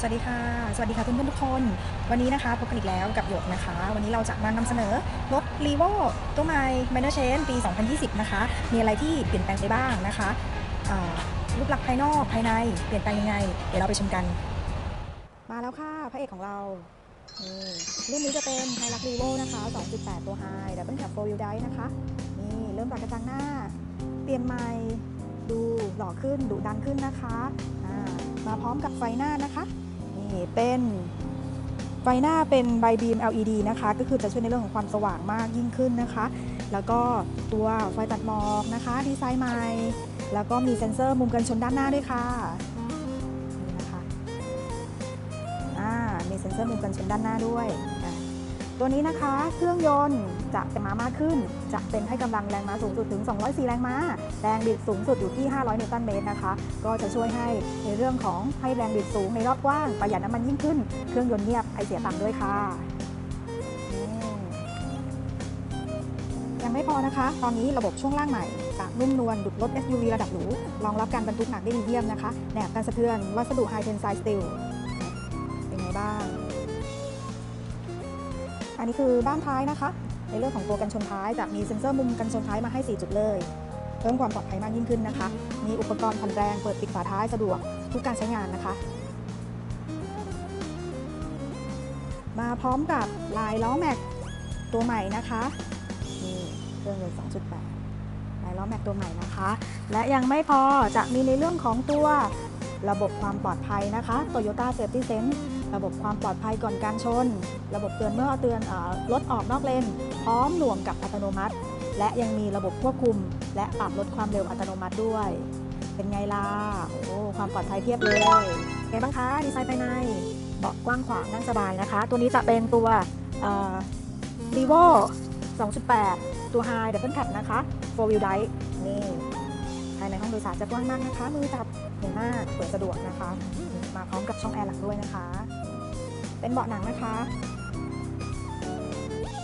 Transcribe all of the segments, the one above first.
สวัสดีค่ะ สวัสดีค่ะเพื่อนๆทุกคน วันนี้นะคะพบกันอีกแล้วกับหยกนะคะ วันนี้เราจะมานำเสนอรถ r e v o ตัวใหม่ Minor Change ปี 2020 นะคะ มีอะไรที่เปลี่ยนแปลงไปบ้างนะคะรูปลักษณ์ภายนอกภายในเปลี่ยนแปลงยังไง เดี๋ยวเราไปชมกัน มาแล้วค่ะ พระเอกของเรานี่รุ่นนี้จะเป็น h i l u x r e v o นะคะ 2.8 ตัว High Double Cab 4 Wheel Drive นะคะ นี่เริ่มจากกระจังหน้า เปลี่ยนใหม่ดูหล่อขึ้นดุดันขึ้นนะคะมาพร้อมกับไฟหน้านะคะ เป็นไฟหน้าเป็นไบบีม LED นะคะ ก็คือจะช่วยในเรื่องของความสว่างมากยิ่งขึ้นนะคะ แล้วก็ตัวไฟตัดหมอกนะคะ ดีไซน์ใหม่ แล้วก็มีเซ็นเซอร์มุมกันชนด้านหน้าด้วยค่ะนี่นะคะ อ่า มีเซ็นเซอร์มุมกันชนด้านหน้าด้วย ตัวนี้นะคะ เครื่องยนต์จะเป็นม้ามากขึ้น จะเป็นให้กำลังแรงม้าสูงสุดถึง 204 แรงม้า แรงบิดสูงสุดอยู่ที่ 500 นิวตันเมตรนะคะ ก็จะช่วยให้ในเรื่องของให้แรงบิดสูงในรอบกว้าง ประหยัดน้ำมันยิ่งขึ้น เครื่องยนต์เงียบไอเสียต่ำด้วยค่ะยังไม่พอนะคะ ตอนนี้ระบบช่วงล่างใหม่จะนุ่มนวลดุดรถ SUV ระดับหรู รองรับการบรรทุกหนักได้ดีเยี่ยมนะคะแหนบกันสะเทือนวัสดุ High Tensile Steel เป็นไงบ้าง อันนี้คือด้านท้ายนะคะ ในเรื่องของตัวกันชนท้ายจะมีเซ็นเซอร์มุมกันชนท้ายมาให้ 4 จุดเลย เพิ่มความปลอดภัยมากยิ่งขึ้นนะคะ มีอุปกรณ์ผ่อนแรงเปิดปิดฝาท้ายสะดวกทุกการใช้งานนะคะ มาพร้อมกับลายล้อแม็กตัวใหม่นะคะนี่เครื่องยนต์2.8ลายล้อแม็กตัวใหม่นะคะ และยังไม่พอจะมีในเรื่องของตัว ระบบความปลอดภัยนะคะ Toyota Safety Sense ระบบความปลอดภัยก่อนการชน ระบบเตือนเมื่อเตือนรถออกนอกเลน พร้อมหน่วงกับอัตโนมัติ และยังมีระบบควบคุม และปรับลดความเร็วอัตโนมัติด้วย เป็นไงล่ะ โอ้ความปลอดภัยเพียบเลยไงบ้างคะดีไซน์ภายในเบาะกว้างขวางนั่งสบายนะคะ ตัวนี้จะเป็นตัวเอ่อ r e v o 2.8 ตัว High Double Cab นะคะ4 Wheel Drive นี่ ภายในห้องโดยสารจะกว้างมากนะคะ มือจับใหญ่มากเปิดสะดวกนะคะ มาพร้อมกับช่องแอร์หลังด้วยนะคะ เป็นเบาะหนังนะคะ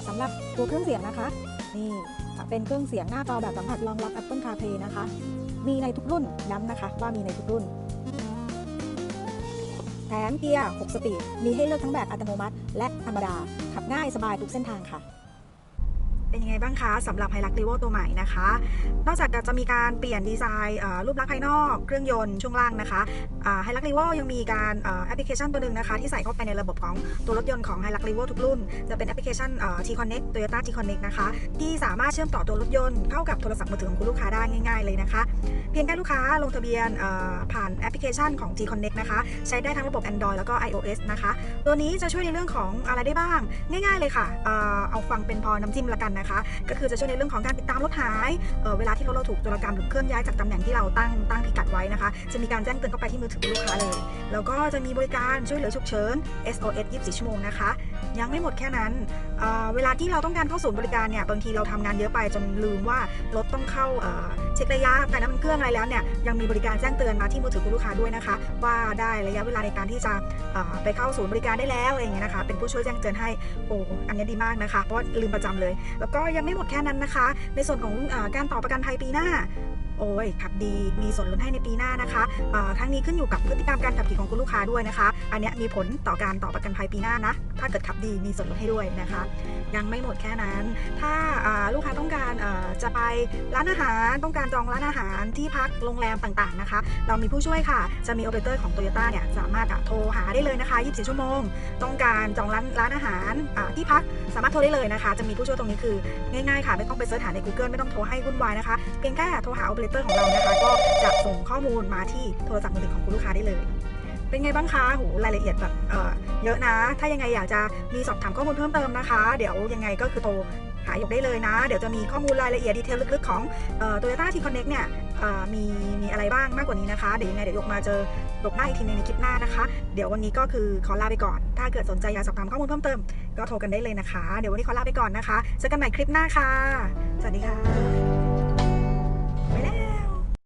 สำหรับตัวเครื่องเสียงนะคะ นี่เป็นเครื่องเสียงหน้าจอแบบสัมผัสรองรับ Apple CarPlay นะคะ มีในทุกรุ่นย้ำนะคะ ว่ามีในทุกรุ่นแถมเกียร์ 6 สปีด มีให้เลือกทั้งแบบอัตโนมัติ และธรรมดา ขับง่ายสบายทุกเส้นทางค่ะ เป็นยังไงบ้างคะสำหรับไฮรักรีโวตัวใหม่นะคะ นอกจากจะมีการเปลี่ยนดีไซน์รูปลักษณ์ภายนอกเครื่องยนต์ช่วงล่างนะคะไฮรักรีโวยังมีการแอปพลิเคชันตัวหนึ่งนะคะ ที่ใส่เข้าไปในระบบของตัวรถยนต์ของไฮรักรีโวทุกรุ่น จะเป็นแอปพลิเคชันเอ่อ T Connect Toyota T Connect นะคะ ที่สามารถเชื่อมต่อตัวรถยนต์เข้ากับโทรศัพท์มือถือของคุณลูกค้าได้ง่าย ๆเลยนะคะ เพียงแค่ลูกค้าลงทะเบียนผ่านแอปพลิเคชันของ T Connect นะคะ ใช้ได้ทั้งระบบ Android แล้วก็ iOS นะคะ ตัวนี้จะช่วยในเรื่องของอะไรได้บ้าง ง่าย ๆเลยค่ะเอ่อเอาฟังเป็นพอน้ำจิ้มละกันนะคะก็คือจะช่วยในเรื่องของการติดตามรถหายเเวลาที่รถเราถูกโจรกรรมหรือเคลื่อนย้ายจากตำแหน่งที่เราตั้งตั้งพิกัดไว้นะคะ จะมีการแจ้งเตือนเข้าไปที่มือถือลูกค้าเลย แล้วก็จะมีบริการช่วยเหลือฉุกเฉิน SOS 24 ชั่วโมงนะคะ ยังไม่หมดแค่นั้นเเวลาที่เราต้องการเข้าศูนย์บริการเนี่ยบางทีเราทำงานเยอะไปจนลืมว่ารถต้องเข้าเเช็คระยะถ่ายน้ำมันเครื่องอะไรแล้วเนี่ยยังมีบริการแจ้งเตือนมาที่มือถือคุณลูกค้าด้วยนะคะ ว่าได้ระยะเวลาในการที่จะไปเข้าศูนย์บริการได้แล้วอะไรอย่างเงี้ยนะคะ เป็นผู้ช่วยแจ้งเตือนให้โอ้อันนี้ดีมากนะคะเพราะลืมประจำเลย แล้วก็ยังไม่หมดแค่นั้นนะคะ ในส่วนของอการต่อประกันภัยปีหน้า โอ้ยขับดีมีส่วนลดให้ในปีหน้านะคะอ่าทั้งนี้ขึ้นอยู่กับพฤติกรรมการขับขี่ของคุณลูกค้าด้วยนะคะ อันนี้มีผลต่อการต่อประกันภัยปีหน้านะ ถ้าเกิดขับดีมีส่วนลดให้ด้วยนะคะ ยังไม่หมดแค่นั้น ถ้าลูกค้าต้องการจะไปร้านอาหารต้องการจองร้านอาหารที่พักโรงแรมต่างๆนะคะ เรามีผู้ช่วยค่ะ จะมีโอเปอเรเตอร์ของ t o y ยต้เนี่ยสามารถโทรหาได้เลยนะคะ 24 ชั่วโมง ต้องการจองร้านร้านอาหารที่พักสามารถโทรได้เลยนะคะ จะมีผู้ช่วยตรงนี้คือง่ายๆค่ะไม่ต้องไปเสิร์ชหาใน Google ไม่ต้องโทรให้วุ่นวายนะคะเพียงแค่โทรหาโอเปอเรเตอร์ของเรานะคะ ก็จะส่งข้อมูลมาที่โทรศัพท์มือถือของคุณลูกค้าได้เลย เป็นไงบ้างคะโหรายละเอียดแบบเอ่อเยอะนะ ถ้ายังไงอยากจะมีสอบถามข้อมูลเพิ่มเติมนะคะ เดี๋ยวยังไงก็คือโทรหายกได้เลยนะ เดี๋ยวจะมีข้อมูลรายละเอียดดีเทลลึกๆของโตโยต้าทีคอนเน็กเนี่ยมีมีอะไรบ้างมากกว่านี้นะคะ เดี๋ยวยังไงเดี๋ยวหยกมาเจอหยกหน้าอีกทีนึงในคลิปหน้านะคะ เดี๋ยววันนี้ก็คือขอลาไปก่อน ถ้าเกิดสนใจอยากสอบถามข้อมูลเพิ่มเติม ก็โทรกันได้เลยนะคะ เดี๋ยววันนี้ขอลาไปก่อนนะคะ เจอกันใหม่คลิปหน้าค่ะ สวัสดีค่ะ